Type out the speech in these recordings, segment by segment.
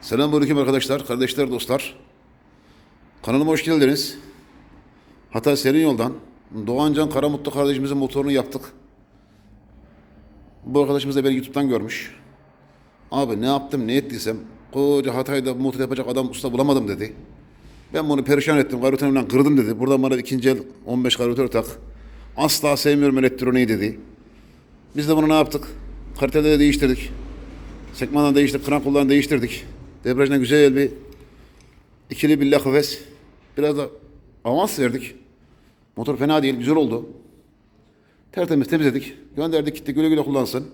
Selamünaleyküm arkadaşlar, kardeşler, dostlar. Kanalıma hoş geldiniz. Hatay Serin Yol'dan Doğancan Karamutlu kardeşimizin motorunu yaptık. Bu arkadaşımız da beni YouTube'dan görmüş. Abi ne yaptım, ne ettiysem koca Hatay'da motor yapacak adam usta bulamadım dedi. Ben bunu perişan ettim, karotörümden kırdım dedi. Buradan bana ikinci el 15 karotör tak. Asla sevmiyorum elektroniği dedi. Biz de bunu ne yaptık? Kalitede değiştirdik. Sekmandan değiştirdik, kran kullanı değiştirdik. Debriyajına güzel bir ikili bir lakıves. Biraz da avans verdik. Motor fena değil, güzel oldu. Tertemiz temizledik. Gönderdik gitti güle güle kullansın.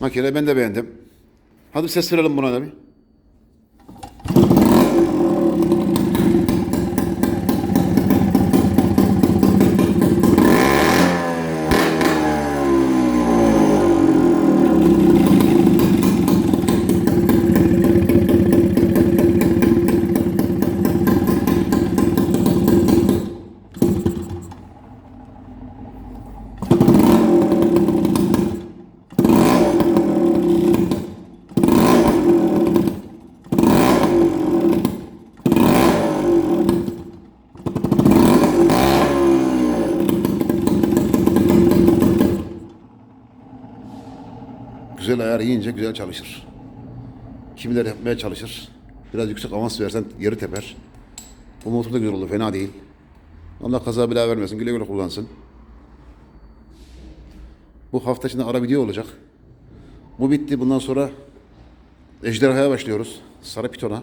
Makine ben de beğendim. Hadi ses verelim buna da bir. Güzel ayar yiyince güzel çalışır. Kimileri yapmaya çalışır. Biraz yüksek avans versen geri teper. Bu motor da güzel oldu, fena değil. Allah kaza bela vermesin, güle güle kullansın. Bu hafta içinde ara video olacak. Bu bitti, bundan sonra Ejderha'ya başlıyoruz. Sarı Piton'a.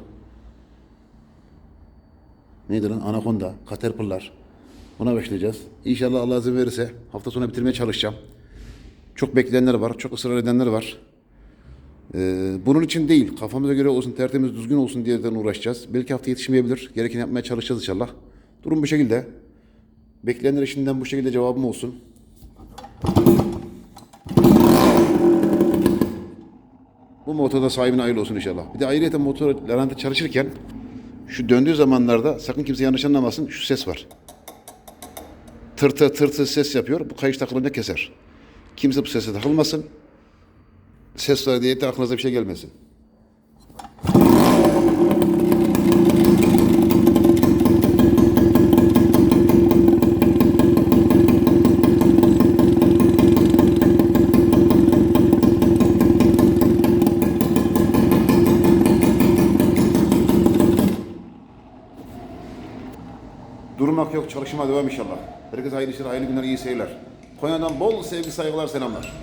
Neydi lan? Anaconda, Caterpillar. Ona başlayacağız. İnşallah Allah izin verirse hafta sonu bitirmeye çalışacağım. Çok bekleyenler var, çok ısrar edenler var. Ee, bunun için değil, kafamıza göre olsun, tertemiz, düzgün olsun diye de uğraşacağız. Belki hafta yetişmeyebilir, gerekeni yapmaya çalışacağız inşallah. Durum bu şekilde. Bekleyenler işinden bu şekilde cevabım olsun. Bu motorda sahibine hayırlı olsun inşallah. Bir de ayrıca motor Levent'te çalışırken şu döndüğü zamanlarda sakın kimse yanlış anlamasın şu ses var. Tırtı tırtı ses yapıyor. Bu kayış takılınca keser. Kimse bu sese takılmasın. Ses var diye de aklınıza bir şey gelmesin. Durmak yok, çalışma devam inşallah. Herkese hayırlı işler, hayırlı günler, iyi seyirler. Konya'dan bol sevgi, saygılar, selamlar.